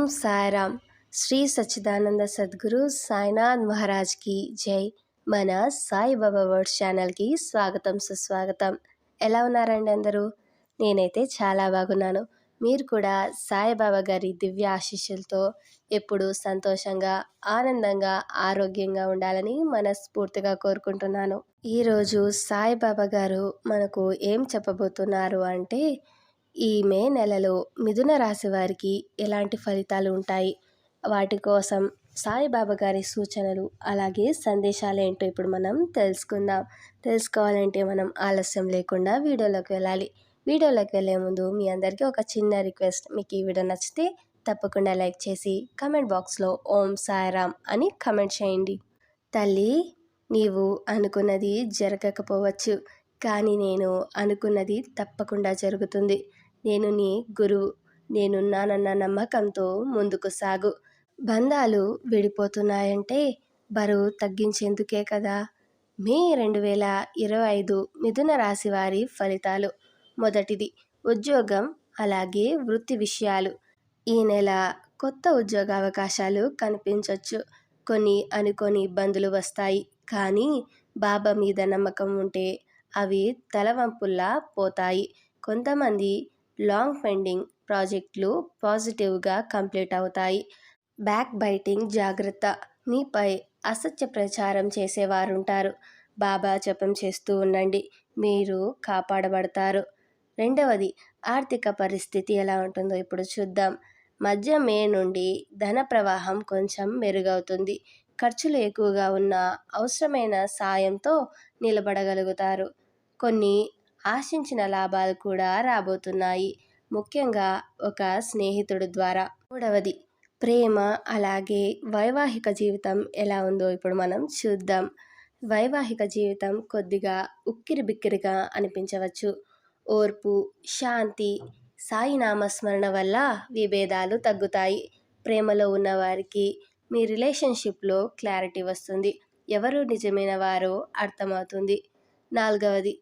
ఓం సాయిరామ్ శ్రీ సచ్చిదానంద సద్గురు సాయినాథ్ మహారాజ్కి జై. మన సాయిబాబా వర్డ్స్ ఛానల్కి స్వాగతం సుస్వాగతం. ఎలా ఉన్నారండి అందరూ? నేనైతే చాలా బాగున్నాను. మీరు కూడా సాయిబాబా గారి దివ్య ఆశీస్సులతో ఎప్పుడు సంతోషంగా ఆనందంగా ఆరోగ్యంగా ఉండాలని మనస్ఫూర్తిగా కోరుకుంటున్నాను. ఈరోజు సాయిబాబా గారు మనకు ఏం చెప్పబోతున్నారు అంటే ఈ మే నెలలో మిథున రాశి వారికి ఎలాంటి ఫలితాలు ఉంటాయి? వాటి కోసం సాయిబాబా గారి సూచనలు అలాగే సందేశాలు ఏంటో ఇప్పుడు మనం తెలుసుకుందాం. తెలుసుకోవాలంటే మనం ఆలస్యం లేకుండా వీడియోలోకి వెళ్ళాలి. వీడియోలోకి వెళ్ళే ముందు మీ అందరికీ ఒక చిన్న రిక్వెస్ట్. మీకు ఈ వీడియో నచ్చితే తప్పకుండా లైక్ చేసి కమెంట్ బాక్స్లో ఓం సాయిరామ్ అని కమెంట్ చేయండి. తల్లి నీవు అనుకున్నది జరగకపోవచ్చు. కానీ నేను అనుకున్నది తప్పకుండా జరుగుతుంది. నేను నీ గురువు. నేనున్నానన్న నమ్మకంతో ముందుకు సాగు. బంధాలు విడిపోతున్నాయంటే బరువు తగ్గించేందుకే కదా. మే రెండు వేల ఇరవై ఐదు మిథున రాశి వారి ఫలితాలు. మొదటిది ఉద్యోగం అలాగే వృత్తి విషయాలు. ఈ నెల కొత్త ఉద్యోగ అవకాశాలు కనిపించవచ్చు కొన్ని అనుకోని ఇబ్బందులు వస్తాయి. కానీ బాబా మీద నమ్మకం ఉంటే అవి తలవంపుల్లా పోతాయి. కొంతమంది లాంగ్ పెండింగ్ ప్రాజెక్టులు పాజిటివ్గా కంప్లీట్ అవుతాయి. బ్యాక్ బైటింగ్ జాగ్రత్త. మీపై అసత్య ప్రచారం చేసేవారుంటారు. బాబా జపం చేస్తూ ఉండండి. మీరు కాపాడబడతారు. రెండవది ఆర్థిక పరిస్థితి ఎలా ఉంటుందో ఇప్పుడు చూద్దాం. మధ్య మే నుండి ధన ప్రవాహం కొంచెం మెరుగవుతుంది. ఖర్చులు ఎక్కువగా ఉన్న అవసరమైన సాయంతో నిలబడగలుగుతారు. కొన్ని ఆశించిన లాభాలు కూడా రాబోతున్నాయి. ముఖ్యంగా ఒక స్నేహితుడు ద్వారా. మూడవది ప్రేమ అలాగే వైవాహిక జీవితం ఎలా ఉందో ఇప్పుడు మనం చూద్దాం. వైవాహిక జీవితం కొద్దిగా ఉక్కిరి బిక్కిరిగా అనిపించవచ్చు. ఓర్పు శాంతి సాయి నామస్మరణ వల్ల విభేదాలు తగ్గుతాయి. ప్రేమలో ఉన్నవారికి మీ రిలేషన్షిప్లో క్లారిటీ వస్తుంది. ఎవరు నిజమైన వారో అర్థమవుతుంది. నాలుగవది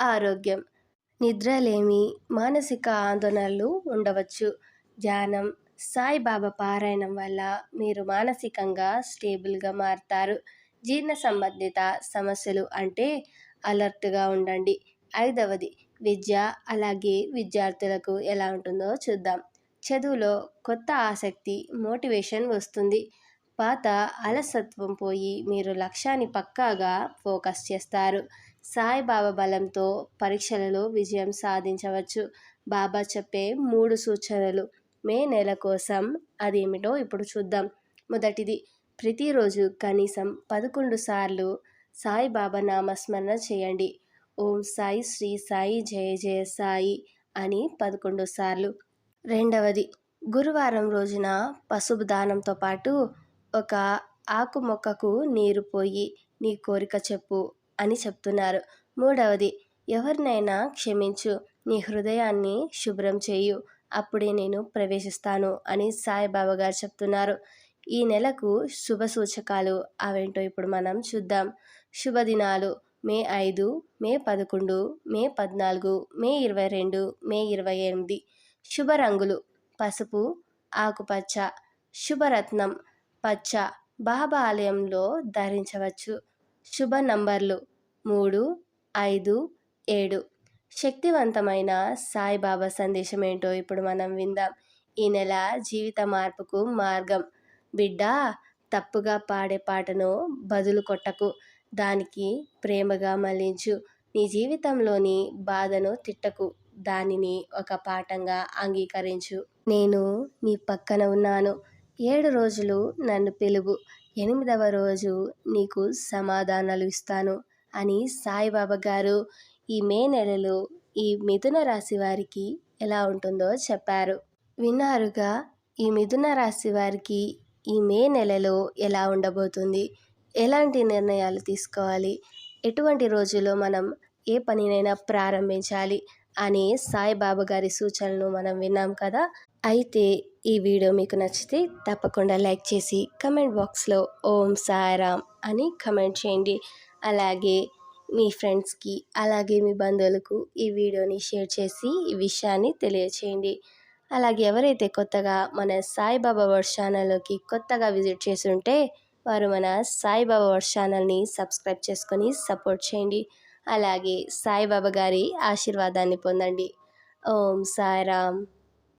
ఆరోగ్యం. నిద్రలేమి మానసిక ఆందోళనలు ఉండవచ్చు. ధ్యానం సాయిబాబా పారాయణం వల్ల మీరు మానసికంగా స్టేబుల్గా మారుతారు. జీర్ణ సంబంధిత సమస్యలు అంటే అలర్ట్గా ఉండండి. ఐదవది విద్య అలాగే విద్యార్థులకు ఎలా ఉంటుందో చూద్దాం. చదువులో కొత్త ఆసక్తి మోటివేషన్ వస్తుంది. పాత అలసత్వం పోయి మీరు లక్ష్యాన్ని పక్కాగా ఫోకస్ చేస్తారు. సాయిబాబా బలంతో పరీక్షలలో విజయం సాధించవచ్చు. బాబా చెప్పే మూడు సూచనలు మే నెల కోసం అదేమిటో ఇప్పుడు చూద్దాం. మొదటిది ప్రతిరోజు కనీసం పదకొండు సార్లు సాయిబాబా నామస్మరణ చేయండి. ఓం సాయి శ్రీ సాయి జయ జయ సాయి అని పదకొండు సార్లు. రెండవది గురువారం రోజున పసుపు దానంతో పాటు ఒక ఆకు మొక్కకు నీరు పోయి నీ కోరిక చెప్పు. అని చెప్తున్నారు. మూడవది ఎవరినైనా క్షమించు. నీ హృదయాన్ని శుభ్రం చేయు. అప్పుడే నేను ప్రవేశిస్తాను అని సాయిబాబా గారు చెప్తున్నారు. ఈ నెలకు శుభ సూచకాలు అవేంటో ఇప్పుడు మనం చూద్దాం. శుభదినాలు మే ఐదు మే పదకొండు మే పద్నాలుగు మే ఇరవై రెండు మే ఇరవై ఎనిమిది. శుభ రంగులు పసుపు ఆకుపచ్చ శుభరత్నం పచ్చ బాబా ఆలయంలో ధరించవచ్చు. శుభ నంబర్లు మూడు ఐదు ఏడు. శక్తివంతమైన సాయిబాబా సందేశం ఏంటో ఇప్పుడు మనం విందాం. ఈ నెల జీవిత మార్పుకు మార్గం. బిడ్డ తప్పుగా పాడే పాటను బదులు కొట్టకు. దానికి ప్రేమగా మళ్ళించు నీ జీవితంలోని బాధను తిట్టకు. దానిని ఒక పాఠంగా అంగీకరించు. నేను నీ పక్కన ఉన్నాను. ఏడు రోజులు నన్ను పిలువు. ఎనిమిదవ రోజు నీకు సమాధానాలు ఇస్తాను. అని సాయిబాబా గారు ఈ మే నెలలో ఈ మిథున రాశి వారికి ఎలా ఉంటుందో చెప్పారు. విన్నారుగా ఈ మిథున రాశి వారికి ఈ మే నెలలో ఎలా ఉండబోతుంది? ఎలాంటి నిర్ణయాలు తీసుకోవాలి? ఎటువంటి రోజుల్లో మనం ఏ పనినైనా ప్రారంభించాలి? అనే సాయిబాబా గారి సూచనలు మనం విన్నాం కదా? అయితే ఈ వీడియో మీకు నచ్చితే తప్పకుండా లైక్ చేసి కమెంట్ బాక్స్లో ఓం సాయిరామ్ అని కమెంట్ చేయండి. అలాగే మీ ఫ్రెండ్స్కి అలాగే మీ బంధువులకు ఈ వీడియోని షేర్ చేసి ఈ విషయాన్ని తెలియచేయండి. అలాగే ఎవరైతే కొత్తగా మన సాయిబాబా వర్డ్ ఛానల్లోకి కొత్తగా విజిట్ చేసి ఉంటే వారు మన సాయిబాబా వర్డ్ ఛానల్ని సబ్స్క్రైబ్ చేసుకొని సపోర్ట్ చేయండి. అలాగే సాయిబాబా గారి ఆశీర్వాదాన్ని పొందండి. ఓం సాయిరామ్.